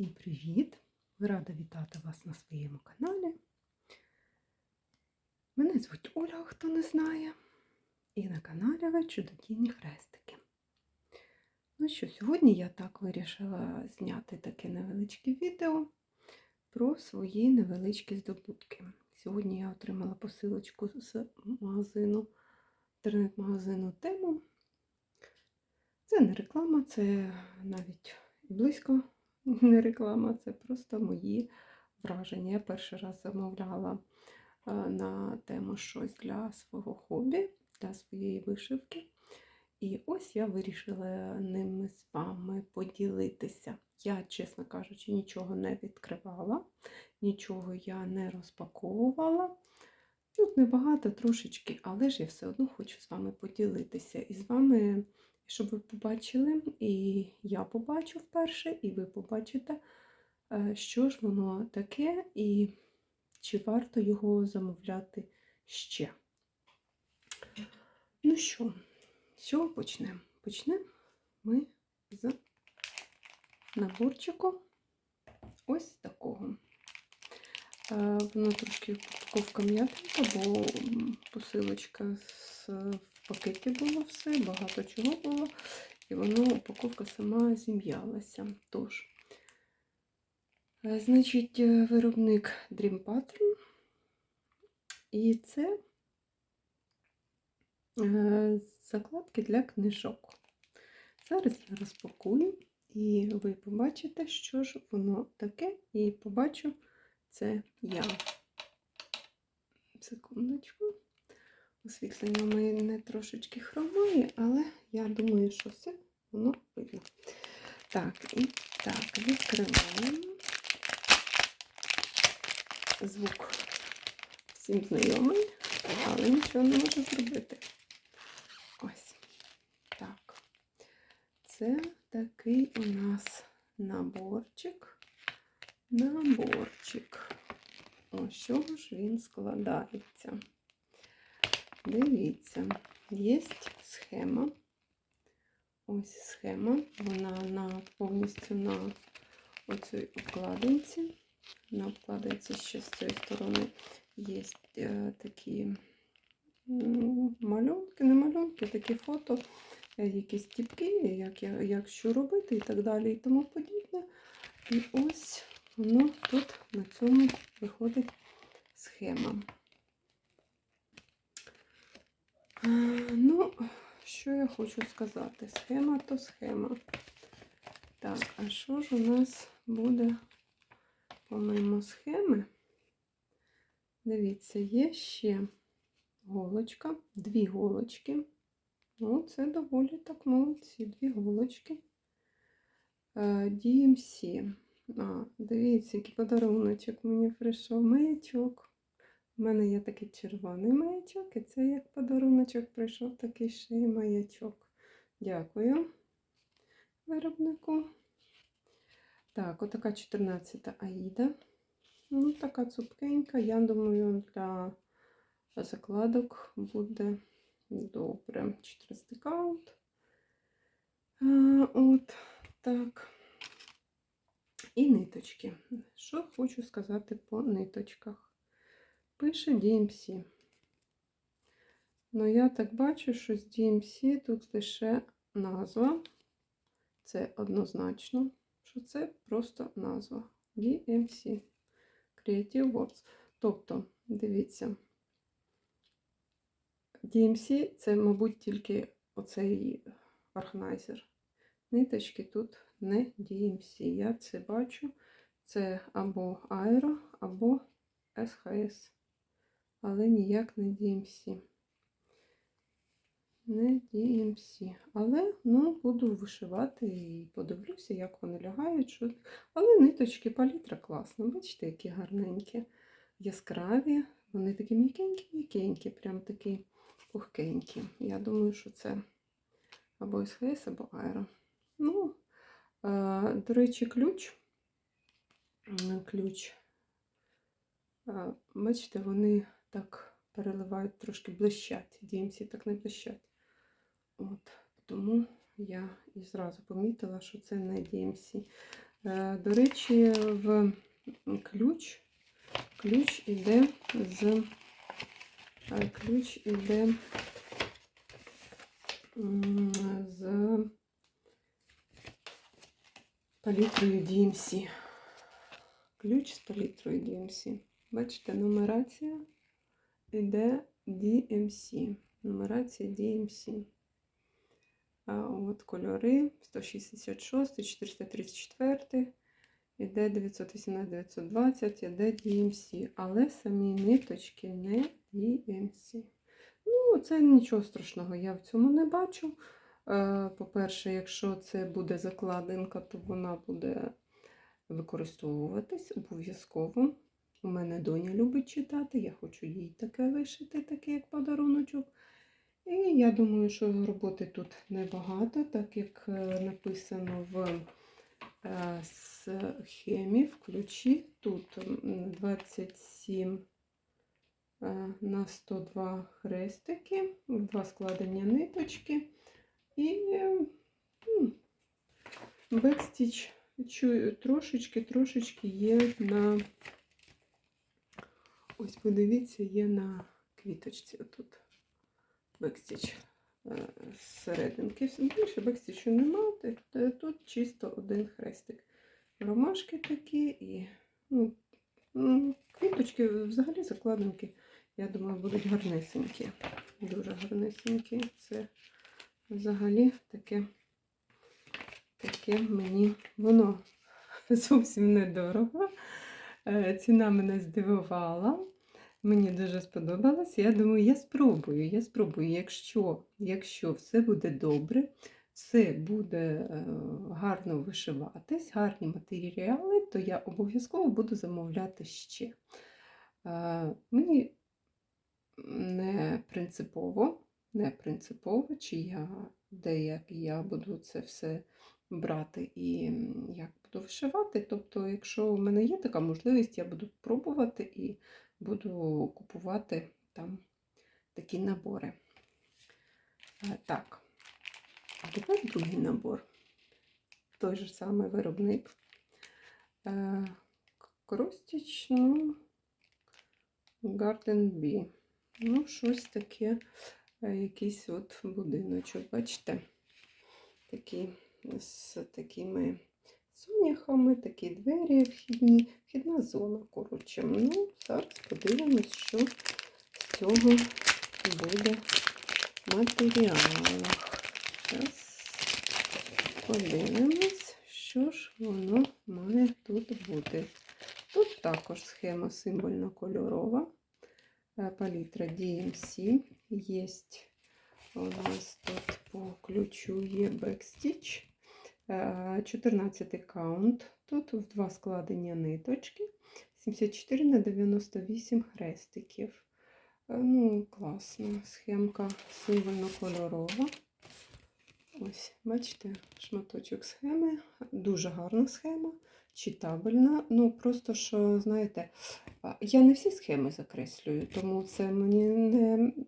Всім привіт! Рада вітати вас на своєму каналі. Мене звуть Оля, хто не знає, і на каналі ви чудодійні хрестики. Ну що, сьогодні я так вирішила зняти таке невеличке відео про свої невеличкі здобутки. Сьогодні я отримала посилочку з магазину, інтернет-магазину Тему. Це не реклама, це навіть близько не реклама, це просто мої враження. Я перший раз замовляла е, на тему щось для свого хобі, для своєї вишивки. І ось я вирішила ними з вами поділитися. Я, чесно кажучи, нічого не відкривала, нічого я не розпаковувала. Тут небагато трошечки, але ж я все одно хочу з вами поділитися. І з вами, щоб ви побачили, і я побачу вперше, і ви побачите, е, що ж воно таке, і чи варто його замовляти ще. Ну що, з чого почнемо? Почнемо ми з наборчику ось такого. Е, Воно трошки упаковка м'ятенька, бо посилочка з, пакеті було все, багато чого було, і воно упаковка сама зім'ялася. Тож, е, значить, е, виробник Dream Pattern, і це е, закладки для книжок. Зараз я розпакую, і ви побачите, що ж воно таке, і побачу це я. Секундочку. Освітлення в мене трошечки хромає, але я думаю, що все воно видно. Так, і так, відкриваємо. Звук всім знайомий, але нічого не можу зробити. Ось. Так. Це такий у нас наборчик. Наборчик. З чого ж він складається. Дивіться, є схема. Ось схема. Вона на, повністю на оцій обкладинці. На обкладинці ще з цієї сторони є е, такі м, малюнки, не малюнки, такі фото, е, якісь тіпки, як, як що робити і так далі, і тому подібне. І ось воно тут на цьому виходить схема. А, Ну, що я хочу сказати? Схема то схема. Так, а що ж у нас буде помимо схеми? Дивіться, є ще голочка, дві голочки. Ну, це доволі так молодці, дві голочки. Е, DMC. А, дивіться, який подаруночок мені прийшов маячок. У мене є такий червоний маячок, і це як подаруночок прийшов такий ще й маячок. Дякую виробнику. Так, отака 14 Аїда. Ну, така цупкенька. Я думаю, для закладок буде добре. 14 каунт. От так. І ниточки. Що хочу сказати по ниточках? Пише DMC. Ну, я так бачу, що з DMC тут лише назва. Це однозначно, що це просто назва. DMC. Creative Words. Тобто, дивіться, DMC це, мабуть, тільки оцей органайзер. Ниточки тут не DMC. Я це бачу. Це або Aero, або SHS. Але ніяк не DMC. Не DMC. Але ну, буду вишивати і подивлюся, як вони лягають. Що... Але ниточки палітра класна. Бачите, які гарненькі, яскраві. Вони такі м'якенькі-м'якенькі, прям такі пухкенькі. Я думаю, що це або СХС, або Аеро. Ну, а, до речі, ключ. Ключ. А, Бачите, вони так переливають, трошки блищать. DMC так не блищать. От, тому я і зразу помітила, що це не DMC. Е, До речі, в ключ, ключ іде з е, ключ іде з палітрою DMC. Ключ з палітрою DMC. Бачите, нумерація іде DMC. Нумерація DMC. А от кольори 166, 434, іде 918, 920, іде DMC. Але самі ниточки не DMC. Ну, це нічого страшного, я в цьому не бачу. Е, По-перше, якщо це буде закладинка, то вона буде використовуватись обов'язково. У мене доня любить читати, я хочу їй таке вишити, таке як подаруночок. І я думаю, що роботи тут небагато, так як е, написано в е, схемі в ключі. Тут 27 е, на 102 хрестики, два складення ниточки і бекстіч трошечки, трошечки є на. Ось подивіться, є на квіточці отут бекстіч е, зсерединки. Більше бекстічу нема, тут чисто один хрестик. Ромашки такі і ну, квіточки, взагалі закладинки, я думаю, будуть гарнесенькі. Дуже гарнесенькі. Це взагалі таке, таке мені воно зовсім недорого. Е, Ціна мене здивувала. Мені дуже сподобалось. Я думаю, я спробую. Я спробую. Якщо, якщо все буде добре, все буде е, гарно вишиватись, гарні матеріали, то я обов'язково буду замовляти ще. Е, Мені не принципово, не принципово, чи я де я буду це все брати і як буду вишивати. Тобто, якщо в мене є така можливість, я буду пробувати і буду купувати там такі набори. Так, а тепер другий набор. Той же самий виробник. Е, Кростіч, ну, Garden Bee. Ну, щось таке, е, якийсь от будиночок, бачите? Такий з такими соняхами, такі двері вхідні, вхідна зона, коротше. Ну, зараз подивимось, що з цього буде в матеріалах. Зараз подивимось, що ж воно має тут бути. Тут також схема символьно-кольорова, е, палітра DMC. Є у нас тут по ключу є бекстіч. 14 каунт. Тут в два складення ниточки. 74 на 98 хрестиків. Е, Ну, класна схемка символьно-кольорова. Ось, бачите, шматочок схеми. Дуже гарна схема, читабельна. Ну, просто що, знаєте, я не всі схеми закреслюю, тому це мені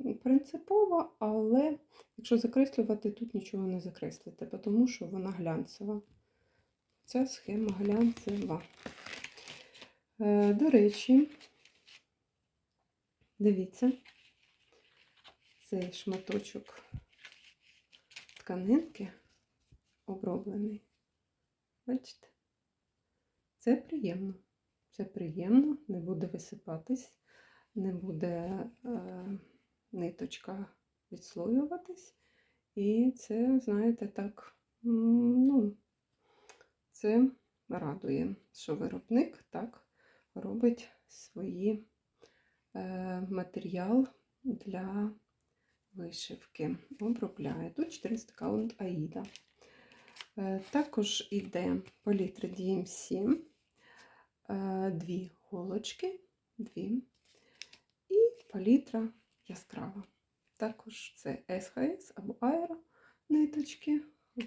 не принципово, але якщо закреслювати, тут нічого не закреслите, тому що вона глянцева. Ця схема глянцева. Е, До речі, дивіться, цей шматочок тканинки оброблений. Бачите? Це приємно. Це приємно, не буде висипатись, не буде е, ниточка відслоюватись. І це, знаєте, так, ну, це радує, що виробник так робить свої е, матеріал для вишивки. Обробляє. Тут 400 каунт Аїда. Е, Також іде палітра DMC, дві голочки, дві, і палітра яскрава. Також це СХС або аеро ниточки.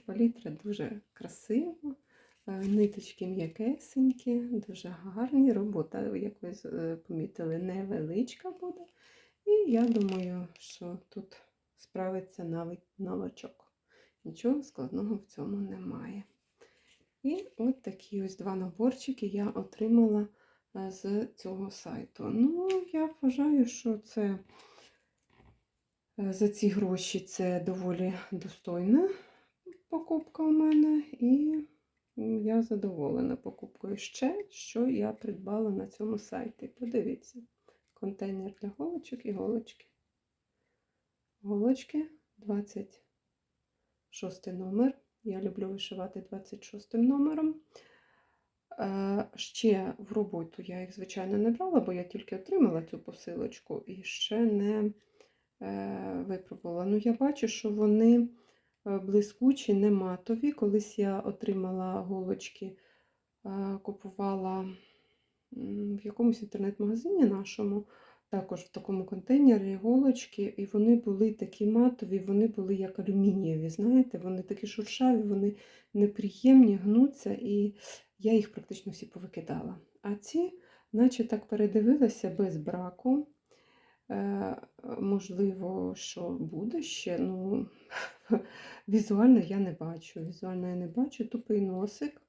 Палітра дуже красива, е, ниточки м'якесенькі, дуже гарні. Робота, як ви е, помітили, невеличка буде. І я думаю, що тут справиться навіть. Нічого складного в цьому немає. І от такі ось два наборчики я отримала е, з цього сайту. Ну, я вважаю, що це е, за ці гроші це доволі достойна покупка у мене, і я задоволена покупкою ще, що я придбала на цьому сайті. Подивіться, контейнер для голочок і голочки. Голочки 26 номер. Я люблю вишивати 26 номером. Е, Ще в роботу я їх, звичайно, не брала, бо я тільки отримала цю посилочку і ще не е, випробувала. Ну, я бачу, що вони е, блискучі, не матові. Колись я отримала голочки, купувала в якомусь інтернет-магазині нашому, також в такому контейнері іголочки, і вони були такі матові, вони були як алюмінієві, знаєте, вони такі шуршаві, вони неприємні, гнуться, і я їх практично всі повикидала. А ці, наче так передивилася без браку. Е, можливо, що буде ще. Ну, візуально я не бачу. Візуально я не бачу тупий носик,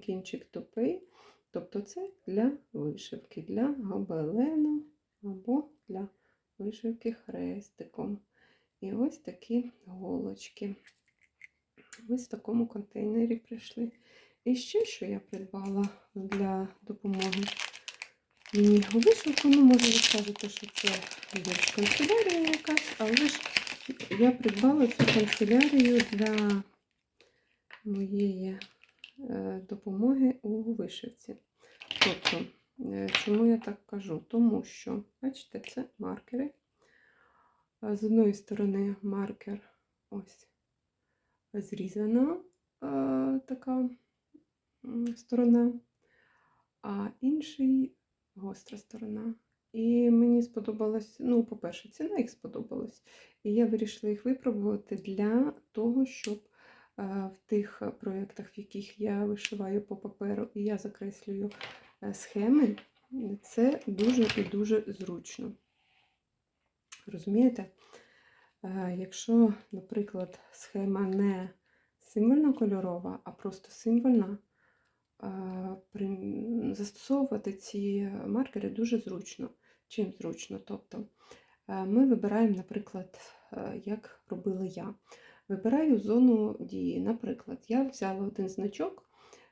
кінчик тупий. Тобто це для вишивки, для гобелену або для вишивки хрестиком. І ось такі голочки. Ось в такому контейнері прийшли. І ще, що я придбала для допомоги мені вишивку, ну, може, ви скажете, що це більш канцелярія якась, але ж я придбала цю канцелярію для моєї е, допомоги у вишивці. Тобто, чому я так кажу? Тому що, бачите, це маркери. З одної сторони маркер ось зрізана е, така сторона, а інший гостра сторона. І мені сподобалось, ну, по-перше, ціна їх сподобалась. І я вирішила їх випробувати для того, щоб е, в тих проєктах, в яких я вишиваю по паперу і я закреслюю е, схеми, це дуже і дуже зручно. Розумієте? Е, Якщо, наприклад, схема не символьно кольорова, а просто символьна, е, застосовувати ці маркери дуже зручно. Чим зручно? Тобто е, ми вибираємо, наприклад, е, як робила я. Вибираю зону дії. Наприклад, я взяла один значок,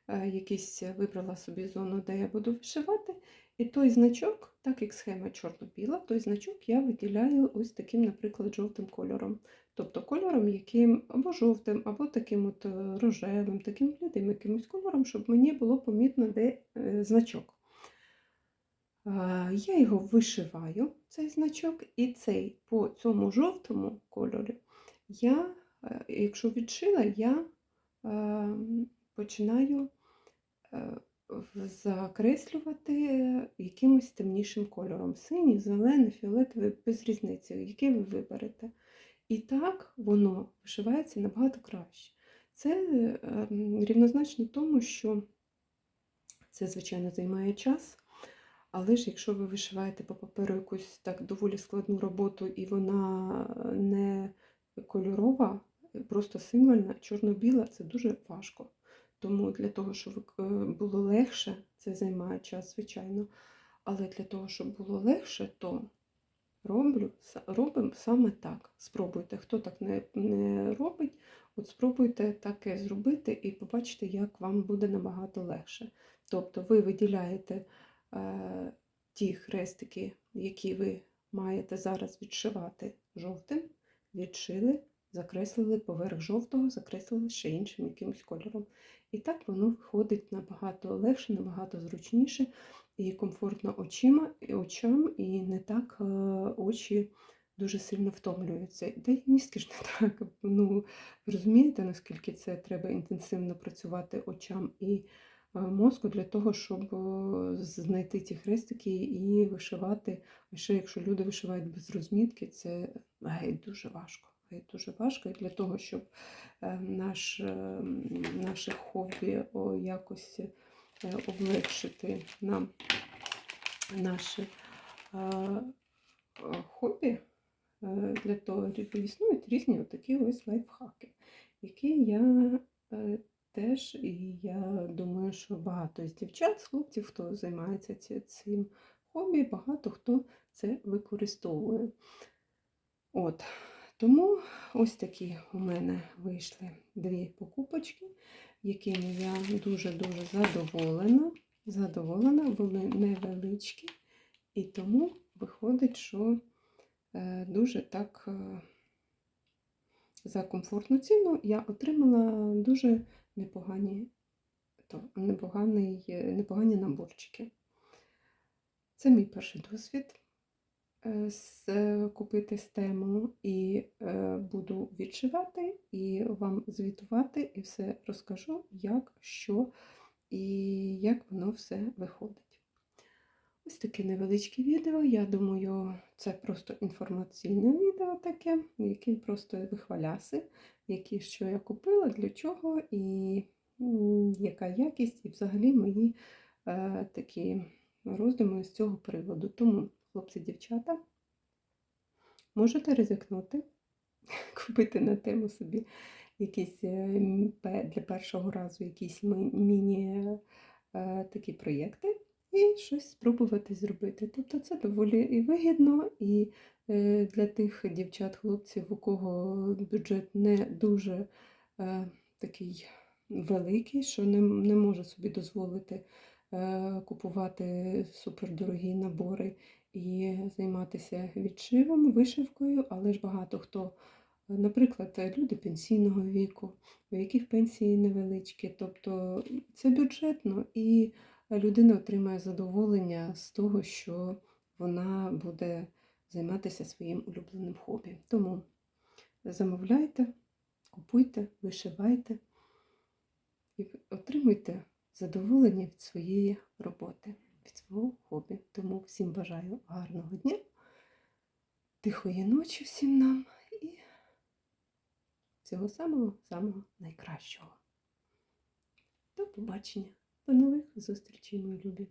е, якийсь вибрала собі зону, де я буду вишивати, і той значок, так як схема чорно-біла, той значок я виділяю ось таким, наприклад, жовтим кольором. Тобто кольором, яким або жовтим, або таким от е, рожевим, таким блідим якимось кольором, щоб мені було помітно, де е, значок. Я його вишиваю, цей значок, і цей по цьому жовтому кольорі я, е, якщо відшила, я е, починаю е, закреслювати якимось темнішим кольором. Синій, зелений, фіолетовий, без різниці, який ви виберете. І так воно вишивається набагато краще. Це е, рівнозначно тому, що це, звичайно, займає час. Але ж якщо ви вишиваєте по паперу якусь так доволі складну роботу, і вона не кольорова, просто символьна, чорно-біла, це дуже важко. Тому для того, щоб е, було легше, це займає час, звичайно. Але для того, щоб було легше, то роблю, робимо саме так. Спробуйте. Хто так не, не робить, от спробуйте таке зробити і побачите, як вам буде набагато легше. Тобто ви виділяєте е, ті хрестики, які ви маєте зараз відшивати жовтим, відшили, закреслили поверх жовтого, закреслили ще іншим якимось кольором. І так воно виходить набагато легше, набагато зручніше і комфортно очима, і очам, і не так е, очі дуже сильно втомлюються. Та й мізки ж не так. Ну, розумієте, наскільки це треба інтенсивно працювати очам і е, мозку для того, щоб е, знайти ті хрестики і вишивати. А ще якщо люди вишивають без розмітки, це геть дуже важко. Геть дуже важко. І для того, щоб е, наш, е, наше хобі якось е, облегшити нам наше е, хобі, для того існують різні такі ось лайфхаки, які я теж, і я думаю, що багато з дівчат, з хлопців, хто займається цим хобі, багато хто це використовує. От. Тому ось такі у мене вийшли дві покупочки, якими я дуже-дуже задоволена. Задоволена, були невеличкі, і тому виходить, що е, дуже так е, за комфортну ціну я отримала дуже непогані, то, непоганий, е, непогані наборчики. Це мій перший досвід купити стему і е, буду відшивати і вам звітувати, і все розкажу, як, що і як воно все виходить. Ось таке невеличке відео. Я думаю, це просто інформаційне відео таке, яке просто вихваляси, які, що я купила, для чого і яка якість, і взагалі мої е, такі роздуми з цього приводу. Тому, хлопці, дівчата, можете ризикнути, купити на тему собі якісь е, для першого разу якісь міні е, проєкти і щось спробувати зробити. Тобто це доволі і вигідно, і е, для тих дівчат, хлопців, у кого бюджет не дуже такий великий, що не, не може собі дозволити купувати супердорогі набори і займатися відшивом, вишивкою, але ж багато хто, наприклад, люди пенсійного віку, у яких пенсії невеличкі, тобто це бюджетно і людина отримає задоволення з того, що вона буде займатися своїм улюбленим хобі. Тому замовляйте, купуйте, вишивайте і отримуйте задоволення від своєї роботи, свого хобі. Тому всім бажаю гарного дня, тихої ночі всім нам і всього самого-самого найкращого. До побачення! До нових зустрічей, мої любі!